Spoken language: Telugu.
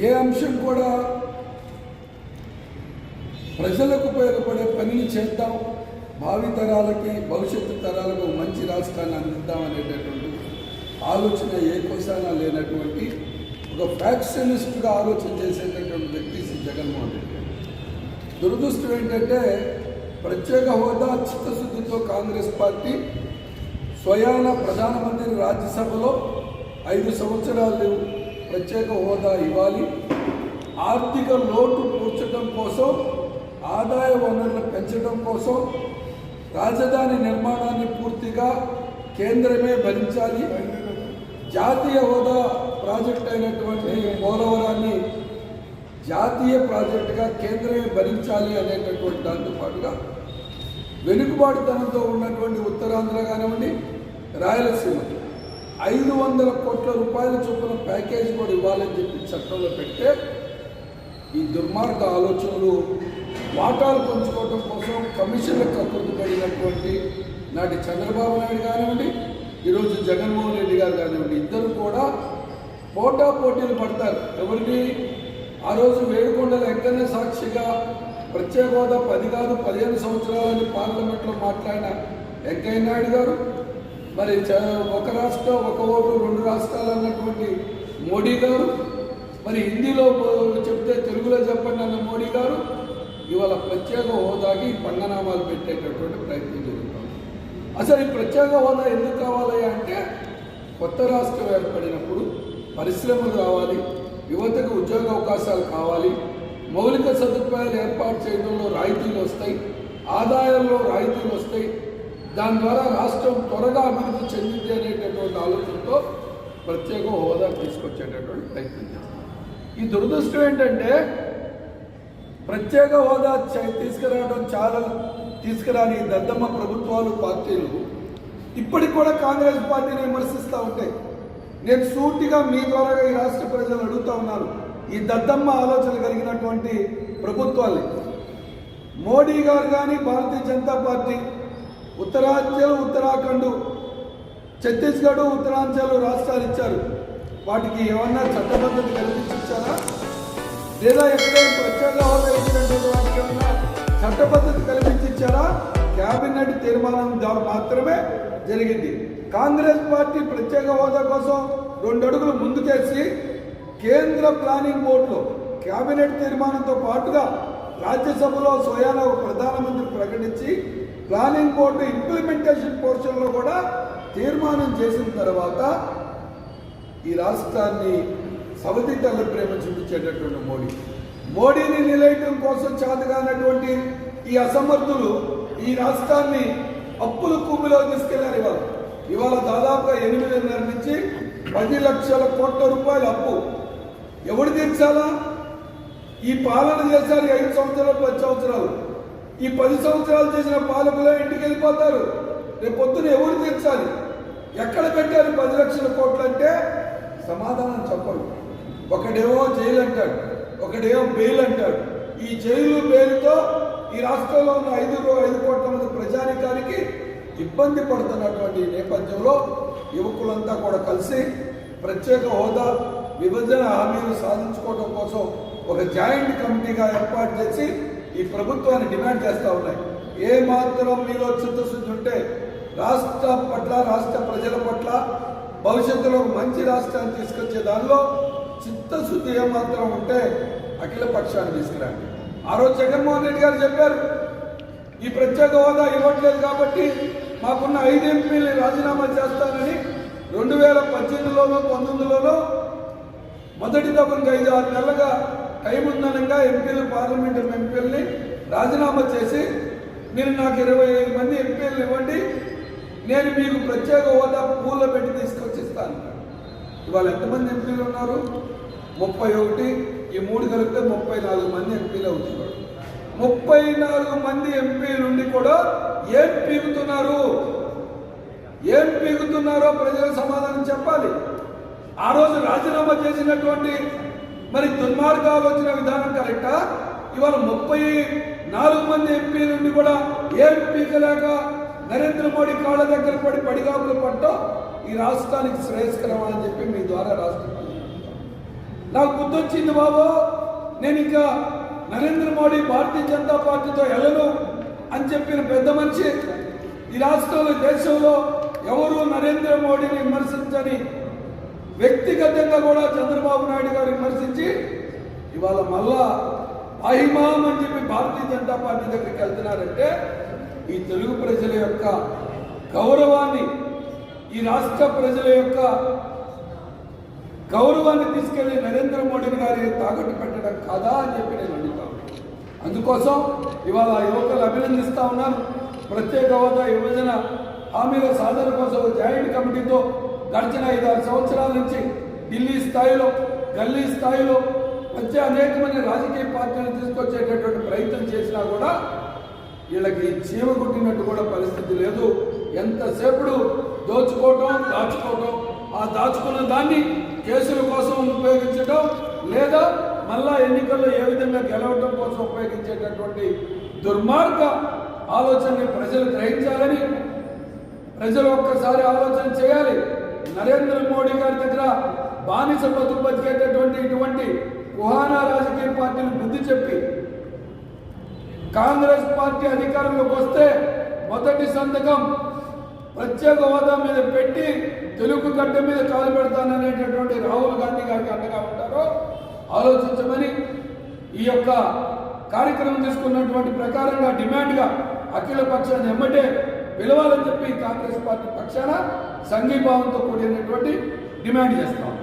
ఏ అంశం కూడా ప్రజలకు ఉపయోగపడే పనిని చేద్దాం భావి తరాలకి భవిష్యత్తు తరాలకు మంచి రాష్ట్రాన్ని అందిద్దాం అనేటటువంటి ఆలోచన ఏ కోసాన లేనటువంటి ఒక ఫ్యాక్షనిస్ట్గా ఆలోచన చేసేటటువంటి వ్యక్తి శ్రీ జగన్మోహన్ రెడ్డి దురదృష్టం ఏంటంటే ప్రత్యేక హోదా చిత్తశుద్ధితో కాంగ్రెస్ పార్టీ స్వయాన ప్రధానమంత్రి రాజ్యసభలో ఐదు సంవత్సరాలు ప్రత్యేక హోదా ఇవ్వాలి. ఆర్థిక లోటు పూడ్చడం కోసం ఆదాయ వనరులు పెంచడం కోసం రాజధాని నిర్మాణాన్ని పూర్తిగా కేంద్రమే భరించాలి. జాతీయ హోదా ప్రాజెక్ట్ అయినటువంటి పోలవరాన్ని జాతీయ ప్రాజెక్టుగా కేంద్రమే భరించాలి అనేటటువంటి దాంతో పాటుగా వెనుకబాటుతనంతో ఉన్నటువంటి ఉత్తరాంధ్ర కానివ్వండి రాయలసీమ. ఐదు వందల కోట్ల రూపాయల చొప్పున ప్యాకేజ్ కూడా ఇవ్వాలని చెప్పి చట్టంలో పెట్టే ఈ దుర్మార్గ ఆలోచనలు వాటాలు పంచుకోవడం కోసం కమిషన్లకు అభివృద్ధి పడినటువంటి నాటి చంద్రబాబు నాయుడు కానివ్వండి ఈరోజు జగన్మోహన్ రెడ్డి గారు కానివ్వండి ఇద్దరు కూడా పోటా పోటీలు పడతారు. ఎవరిని? ఆ రోజు వేడుకొండల ఎక్కనే సాక్షిగా ప్రత్యేక హోదా పది కాదు పదిహేను సంవత్సరాలని పార్లమెంట్లో మాట్లాడిన వెంకయ్య నాయుడు గారు మరి చ- ఒక రాష్ట్రం ఒక ఓటు రెండు రాష్ట్రాలు అన్నటువంటి మోడీ గారు మరి హిందీలో చెప్తే తెలుగులో చెప్పండి అన్న మోడీ గారు ఇవాళ ప్రత్యేక హోదాకి పంగనామాలు పెట్టేటటువంటి ప్రయత్నం జరుగుతుంది. అసలు ఈ ప్రత్యేక హోదా ఎందుకు కావాలి అంటే కొత్త రాష్ట్రం ఏర్పడినప్పుడు పరిశ్రమలు రావాలి యువతకు ఉద్యోగ అవకాశాలు కావాలి మౌలిక సదుపాయాలు ఏర్పాటు చేయడంలో రాయితీలు వస్తాయి ఆదాయంలో రాయితీలు వస్తాయి దాని ద్వారా రాష్ట్రం త్వరగా అభివృద్ధి చెందింది అనేటటువంటి ఆలోచనతో ప్రత్యేక హోదా తీసుకొచ్చేటటువంటి ప్రయత్నం చేస్తాం. ఈ దురదృష్టం ఏంటంటే ప్రత్యేక హోదా తీసుకురావడం చాలా తీసుకురాని దద్దమ్మ ప్రభుత్వాలు పార్టీలు ఇప్పటికి కూడా కాంగ్రెస్ పార్టీని విమర్శిస్తూ ఉంటాయి. నేను సూటిగా మీ ద్వారా ఈ రాష్ట్ర ప్రజలు అడుగుతా ఉన్నాను ఈ దద్దమ్మ ఆలోచన కలిగినటువంటి ప్రభుత్వాలు. మోడీ గారు కానీ భారతీయ జనతా పార్టీ ఉత్తరాంచల్ ఉత్తరాఖండ్ ఛత్తీస్గఢ్ ఉత్తరాంచల్ రాష్ట్రాలు ఇచ్చారు. వాటికి ఏమన్నా చట్టబద్ధత కల్పించారా లేదా ఎక్కడైనా ప్రత్యేక హోదా ఇచ్చినటువంటి వాటికి ఏమన్నా చట్టబద్ధత కల్పించారా క్యాబినెట్ తీర్మానం ద్వారా మాత్రమే జరిగింది. కాంగ్రెస్ పార్టీ ప్రత్యేక హోదా కోసం రెండు అడుగులు ముందుకేసి కేంద్ర ప్లానింగ్ బోర్డులో క్యాబినెట్ తీర్మానంతో పాటుగా రాజ్యసభలో స్వయాన ఒక ప్రధానమంత్రి ప్రకటించి ప్లానింగ్ బోర్డు ఇంప్లిమెంటేషన్ పోర్షన్లో కూడా తీర్మానం చేసిన తర్వాత ఈ రాష్ట్రాన్ని సవతి ప్రేమ చూపించేటటువంటి మోడీ. మోడీని నిలయటం కోసం చాతగానటువంటి ఈ అసమర్థులు ఈ రాష్ట్రాన్ని అప్పుల కుమ్మిలో తీసుకెళ్ళారు ఇవాళ. ఇవాళ దాదాపుగా ఎనిమిదిన్నర నుంచి పది లక్షల కోట్ల రూపాయల అప్పు. ఎవడు తీర్చాలా? ఈ పాలన చేశారు ఐదు సంవత్సరాలు పది సంవత్సరాలు. ఈ పది సంవత్సరాలు చేసిన పాలకులు ఇంటికి వెళ్ళిపోతారు. రేపు పొద్దున ఎవరు తీర్చాలి? ఎక్కడ పెట్టారు పది లక్షల కోట్లు అంటే సమాధానం చెప్పరు. ఒకడేమో జైలు అంటాడు ఒకడేమో బెయిల్ అంటాడు ఈ జైలు బెయిల్తో ఈ రాష్ట్రంలో ఉన్న ఐదు ఐదు కోట్ల మంది ప్రజానికానికి ఇబ్బంది పడుతున్నటువంటి నేపథ్యంలో యువకులంతా కూడా కలిసి ప్రత్యేక హోదా విభజన హామీలు సాధించుకోవడం కోసం ఒక జాయింట్ కమిటీగా ఏర్పాటు చేసి ఈ ప్రభుత్వాన్ని డిమాండ్ చేస్తూ ఉన్నాయి. ఏ మాత్రం మీలో చిత్తశుద్ధి ఉంటే రాష్ట్ర పట్ల రాష్ట్ర ప్రజల పట్ల భవిష్యత్తులో మంచి రాష్ట్రాన్ని తీసుకొచ్చే దానిలో చిత్తశుద్ధి ఏమాత్రం ఉంటే అఖిల పక్షాన్ని తీసుకురండి. ఆ రోజు జగన్మోహన్ రెడ్డి గారు చెప్పారు ఈ ప్రత్యేక హోదా ఇవ్వట్లేదు కాబట్టి మాకున్న ఐదు ఎంపీలు రాజీనామా చేస్తానని రెండు వేల పద్దెనిమిదిలోనూ పంతొమ్మిదిలోనూ మొదటి దఫంగా ఐదు ఆరు నెలలుగా టైం ఉందనగా ఎంపీలు పార్లమెంట్ ఎంపీలని రాజీనామా చేసి మీరు నాకు ఇరవై ఐదు మంది ఎంపీలు ఇవ్వండి నేను మీకు ప్రత్యేక హోదా పూల పెట్టి తీసుకొచ్చి ఇస్తాను ఇవాళ ఎంతమంది ఎంపీలు ఉన్నారు? ముప్పై ఒకటి. ఈ మూడు కలిపితే ముప్పై నాలుగు మంది ఎంపీలు అవుతున్నారు. ముప్పై నాలుగు మంది ఎంపీలు ఉండి కూడా ఏం పీగుతున్నారు ఏం పీగుతున్నారో ప్రజలు సమాధానం చెప్పాలి. ఆ రోజు రాజీనామా చేసినటువంటి మరి దుర్మార్గ ఆలోచన విధానం కరెక్టా? ఇవాళ ముప్పై నాలుగు మంది ఎంపీ నుండి కూడా ఏం పీకలేక నరేంద్ర మోడీ కాళ్ళ దగ్గర పడి పడిగాపులు పట్టో ఈ రాష్ట్రానికి శ్రేయస్కరం అని చెప్పి మీ ద్వారా రాష్ట్రం నాకు గుర్తొచ్చింది బాబు నేను ఇంకా నరేంద్ర మోడీ భారతీయ జనతా పార్టీతో వెళ్ళను అని చెప్పిన పెద్ద మనిషి. ఈ రాష్ట్రంలో దేశంలో ఎవరు నరేంద్ర మోడీని విమర్శించని వ్యక్తిగతంగా కూడా చంద్రబాబు నాయుడు గారు విమర్శించి ఇవాళ మళ్ళా అహిమాం అని చెప్పి భారతీయ జనతా పార్టీ దగ్గరికి వెళ్తున్నారంటే ఈ తెలుగు ప్రజల యొక్క గౌరవాన్ని ఈ రాష్ట్ర ప్రజల యొక్క గౌరవాన్ని తీసుకెళ్ళి నరేంద్ర మోడీ గారి తాకట్టు పెట్టడం కాదా అని చెప్పి నేను అడుగుతాను అందుకోసం ఇవాళ యువకులు అభినందిస్తా ఉన్నాను ప్రత్యేక హోదా యువజన హామీల సాధన కోసం జాయింట్ కమిటీతో గడిచిన ఐదారు సంవత్సరాల నుంచి ఢిల్లీ స్థాయిలో గల్లీ స్థాయిలో వచ్చే అనేకమైన రాజకీయ పార్టీలు తీసుకొచ్చేటటువంటి ప్రయత్నం చేసినా కూడా వీళ్ళకి చీమ కొట్టినట్టు కూడా పరిస్థితి లేదు. ఎంతసేపుడు దోచుకోవటం దాచుకోవటం ఆ దాచుకున్న దాన్ని కేసుల కోసం ఉపయోగించడం లేదా మళ్ళా ఎన్నికల్లో ఏ విధంగా గెలవడం కోసం ఉపయోగించేటటువంటి దుర్మార్గ ఆలోచనని ప్రజలు గ్రహించాలని ప్రజలు ఒక్కసారి ఆలోచన చేయాలి. నరేంద్ర మోడీ గారి దగ్గర బానిస బతుకు బతికేటటువంటి ఇటువంటి కుహానా రాజకీయ పార్టీని బుద్ధి చెప్పి కాంగ్రెస్ పార్టీ అధికారంలోకి వస్తే మొదటి సంతకం ప్రత్యేక హోదా మీద పెట్టి తెలుగు గడ్డ మీద కాలు పెడతాననేటటువంటి రాహుల్ గాంధీ గారికి అండగా ఉంటారో ఆలోచించమని ఈ యొక్క కార్యక్రమం తీసుకున్నటువంటి ప్రకారంగా డిమాండ్గా అఖిల పక్షాన్ని ఎమ్మటే పిలవాలని చెప్పి కాంగ్రెస్ పార్టీ పక్షాన సంఘీభావంతో కూడినటువంటి డిమాండ్ చేస్తాం